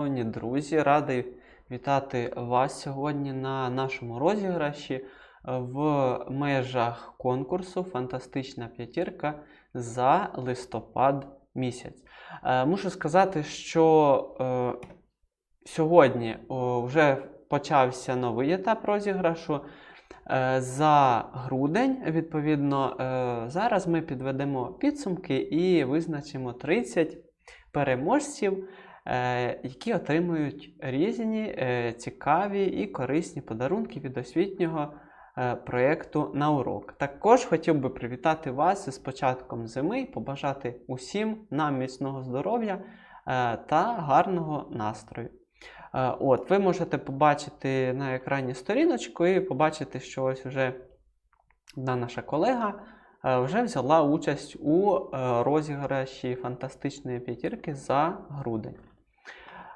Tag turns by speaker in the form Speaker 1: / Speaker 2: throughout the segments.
Speaker 1: Шановні друзі, радий вітати вас сьогодні на нашому розіграші в межах конкурсу Фантастична п'ятірка за листопад місяць. Е, Мушу сказати, що е, сьогодні вже почався новий етап розіграшу. Е, За грудень, відповідно, зараз ми підведемо підсумки і визначимо 30 переможців, які отримують різні е, цікаві і корисні подарунки від освітнього е, проєкту на урок. Також хотів би привітати вас із початком зими, і побажати усім нам міцного здоров'я е, та гарного настрою. Е, От, ви можете побачити на екрані сторіночку і побачити, що ось вже одна наша колега е, вже взяла участь у е, розіграші фантастичної п'ятірки за грудень.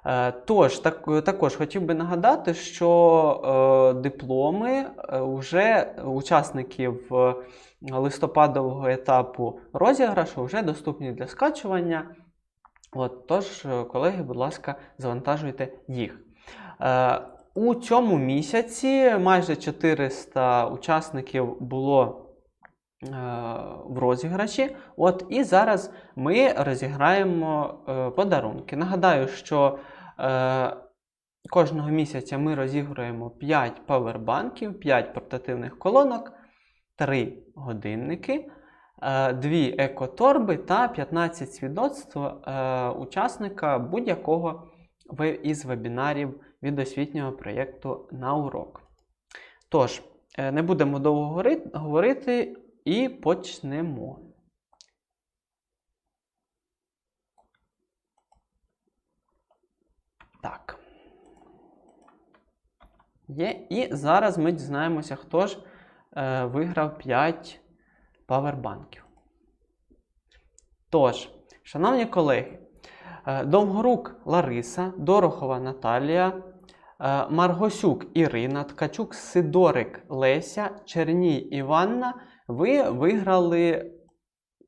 Speaker 1: Е, Тож, так, також хотів би нагадати, що е, дипломи е, вже учасників е, листопадового етапу розіграшу вже доступні для скачування. От, тож, е, колеги, будь ласка, завантажуйте їх. Е, у цьому місяці майже 400 учасників було е, в розіграші. От, і зараз ми розіграємо е, подарунки. Нагадаю, що е, кожного місяця ми розіграємо 5 павербанків, 5 портативних колонок, 3 годинники. 2 екоторби та 15 свідоцтв е, учасника будь-якого із вебінарів від освітнього проєкту на урок. Тож, е, не будемо довго говорити і почнемо. Так. Є. І зараз ми дізнаємося, хто ж е, виграв 5 павербанків. Тож, шановні колеги, е, Довгорук Лариса, Дорохова Наталія, Маргосюк Ірина, Ткачук Сидорик Леся, Черній Іванна, ви виграли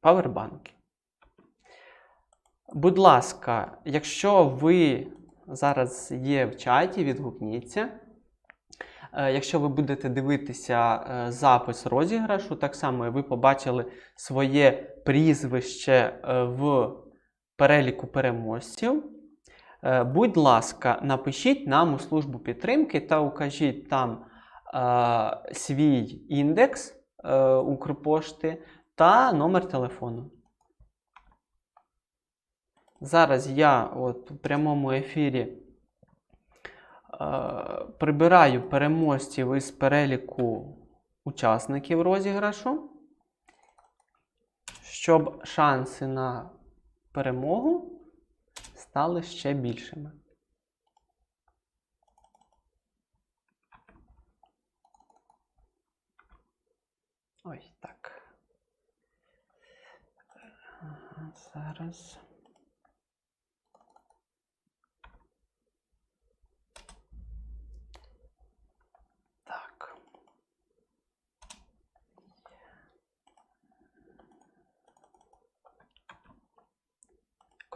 Speaker 1: павербанки. Будь ласка, якщо ви зараз є в чаті, відгукніться. Е, Якщо ви будете дивитися е, запис розіграшу, так само ви побачили своє прізвище е, в переліку переможців. Е, Будь ласка, напишіть нам у службу підтримки та укажіть там е, свій індекс е, Укрпошти та номер телефону. Зараз я от у прямому ефірі е, прибираю переможців із переліку учасників розіграшу, щоб шанси на перемогу стали ще більшими. Ой, так. Зараз.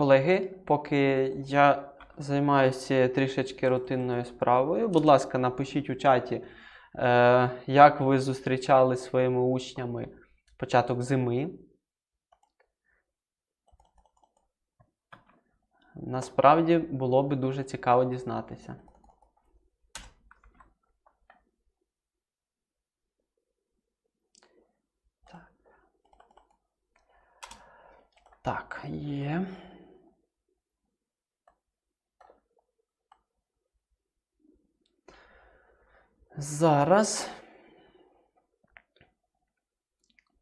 Speaker 1: Колеги, поки я займаюся трішечки рутинною справою, будь ласка, напишіть у чаті, е, як ви зустрічали своїми учнями початок зими. Насправді було би дуже цікаво дізнатися. Так. Є. Зараз.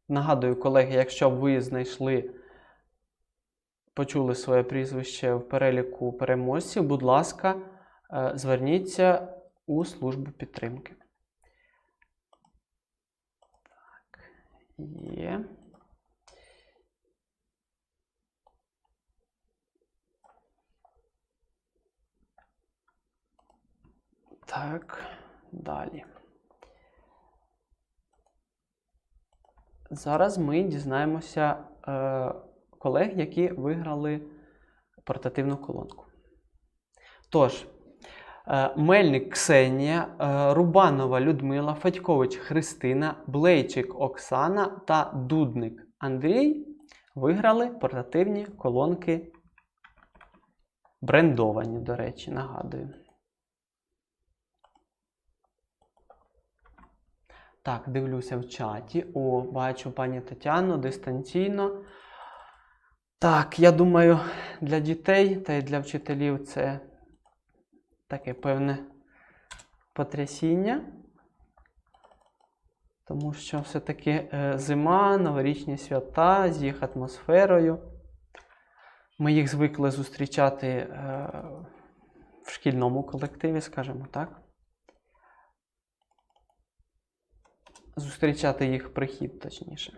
Speaker 1: Нагадую, колеги, якщо ви знайшли, почули своє прізвище в переліку переможців, будь ласка, е, зверніться у службу підтримки. Так, є. Так, далі. Зараз ми дізнаємося е, колег, які виграли портативну колонку. Тож, е, Мельник Ксенія, е, Рубанова Людмила, Федькович Христина, Блейчик Оксана та Дудник Андрій виграли портативні колонки брендовані, до речі, нагадую. Так, дивлюся в чаті. О, бачу пані Тетяну дистанційно. Так, я думаю, для дітей та й для вчителів це таке певне потрясіння. Тому що все-таки е, зима, новорічні свята з їх атмосферою. Ми їх звикли зустрічати е, в шкільному колективі, скажімо так. Зустрічати їх прихід, точніше.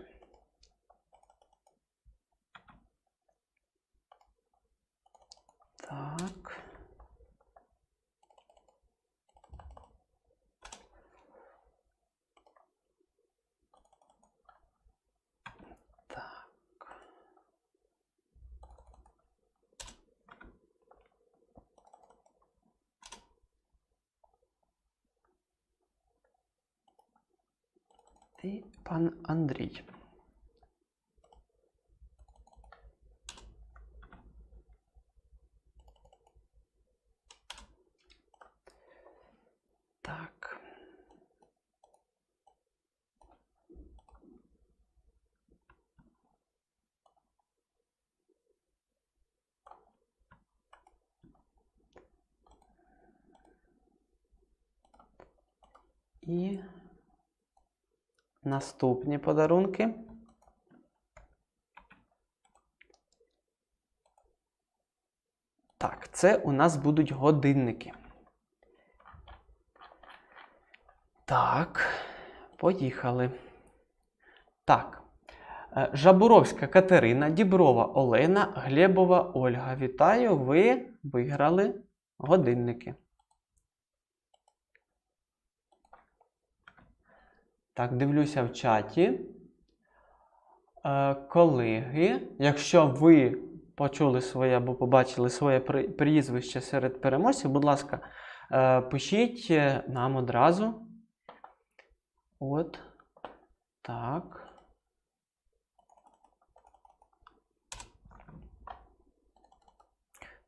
Speaker 1: Так. І пан Андрій. Так. І наступні подарунки. Так, це у нас будуть годинники. Так, поїхали. Так. Е, Жабуровська Катерина, Діброва Олена, Глебова Ольга. Вітаю, ви виграли годинники. Так, дивлюся в чаті. Е, колеги, якщо ви почули своє або побачили своє прізвище серед переможців, будь ласка, е, пишіть е, нам одразу. От. Так.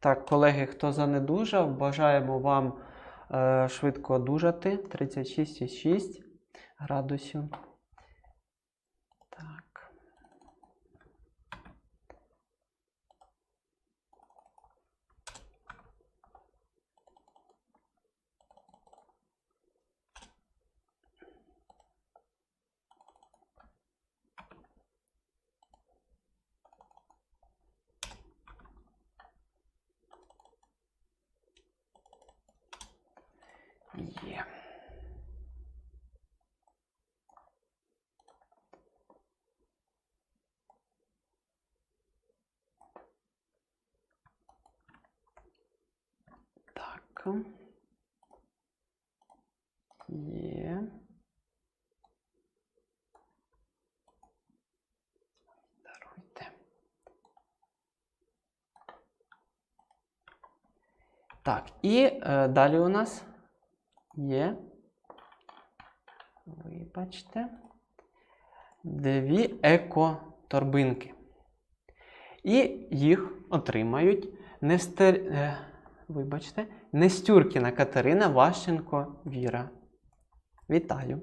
Speaker 1: Так, колеги, хто занедужав, бажаємо вам е, швидко одужати. 36,6 градусів. Так. Є. Так. Є. Так, і е, далі у нас є. Вибачте. Дві еко-торбинки. І їх отримають Нестер... вибачте, Нестюркіна Катерина Ващенко Віра. Вітаю.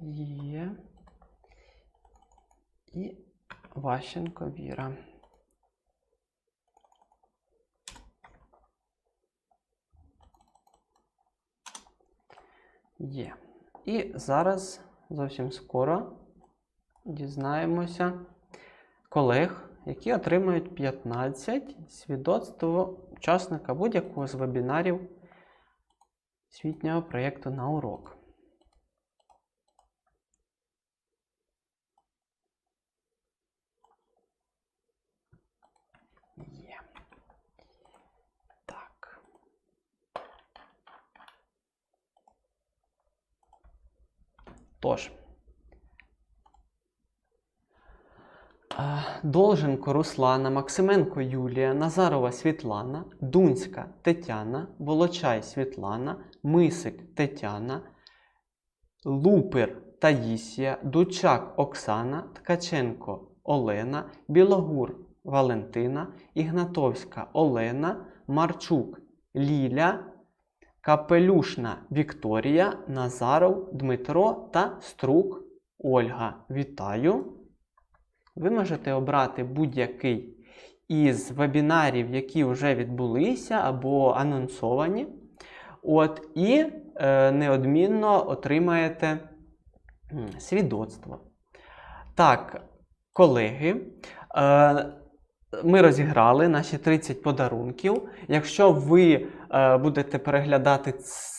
Speaker 1: Є. І Ващенко Віра. Є. І зараз зовсім скоро дізнаємося колег, які отримають 15 свідоцтво учасника будь-якого з вебінарів освітнього проєкту на урок. Є. Тож. Долженко Руслана, Максименко Юлія, Назарова Світлана, Дунська Тетяна, Волочай Світлана, Мисик Тетяна, Лупир Таїсія, Дучак Оксана, Ткаченко Олена, Білогур Валентина, Ігнатовська Олена, Марчук Ліля, Капелюшна Вікторія, Назаров Дмитро та Струк Ольга. Вітаю! Ви можете обрати будь-який із вебінарів, які вже відбулися або анонсовані. От, і е, неодмінно отримаєте свідоцтво. Так, колеги, е, ми розіграли наші 30 подарунків. Якщо ви е, будете переглядати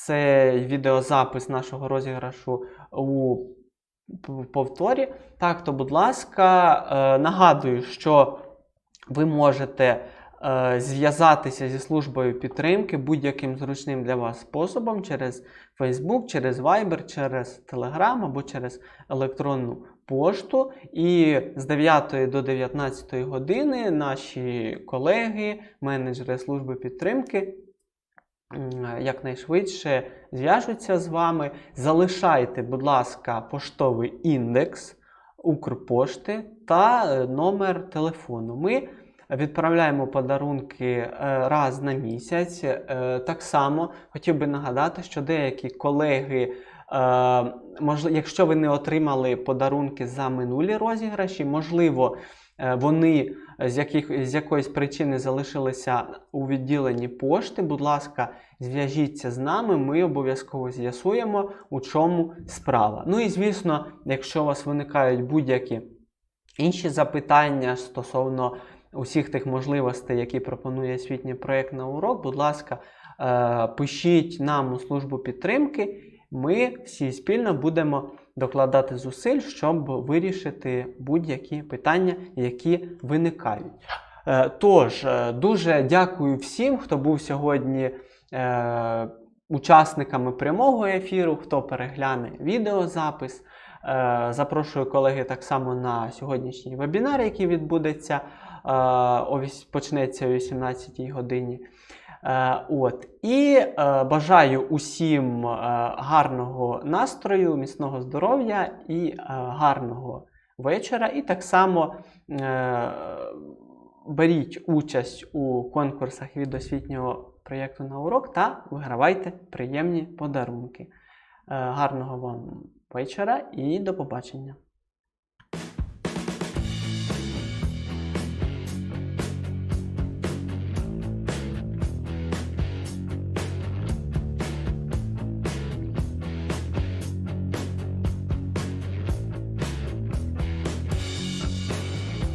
Speaker 1: цей відеозапис нашого розіграшу у повторі, так, то, будь ласка, е, нагадую, що ви можете е, зв'язатися зі службою підтримки будь-яким зручним для вас способом через Facebook, через Viber, через Telegram або через електронну пошту. І з 9 до 19 години наші колеги, менеджери служби підтримки якнайшвидше зв'яжуться з вами. Залишайте, будь ласка, поштовий індекс Укрпошти та е, номер телефону. Ми відправляємо подарунки е, раз на місяць. Е, Так само хотів би нагадати, що деякі колеги, е, можли- якщо ви не отримали подарунки за минулі розіграші, можливо, е, вони з, яких, з якоїсь причини залишилися у відділенні пошти. Будь ласка, зв'яжіться з нами, ми обов'язково з'ясуємо, у чому справа. Ну і звісно, якщо у вас виникають будь-які інші запитання стосовно усіх тих можливостей, які пропонує освітній проєкт на урок, будь ласка, е, пишіть нам у службу підтримки. Ми всі спільно будемо докладати зусиль, щоб вирішити будь-які питання, які виникають. Е, Тож, е, дуже дякую всім, хто був сьогодні е, учасниками прямого ефіру, хто перегляне відеозапис. Запрошую колеги так само на сьогоднішній вебінар, який відбудеться, почнеться о 18 годині. Е, От. І е, бажаю усім е, гарного настрою, міцного здоров'я і гарного вечора. І так само беріть участь у конкурсах від освітнього проєкту на урок та вигравайте приємні подарунки. Гарного вам вечора і до побачення!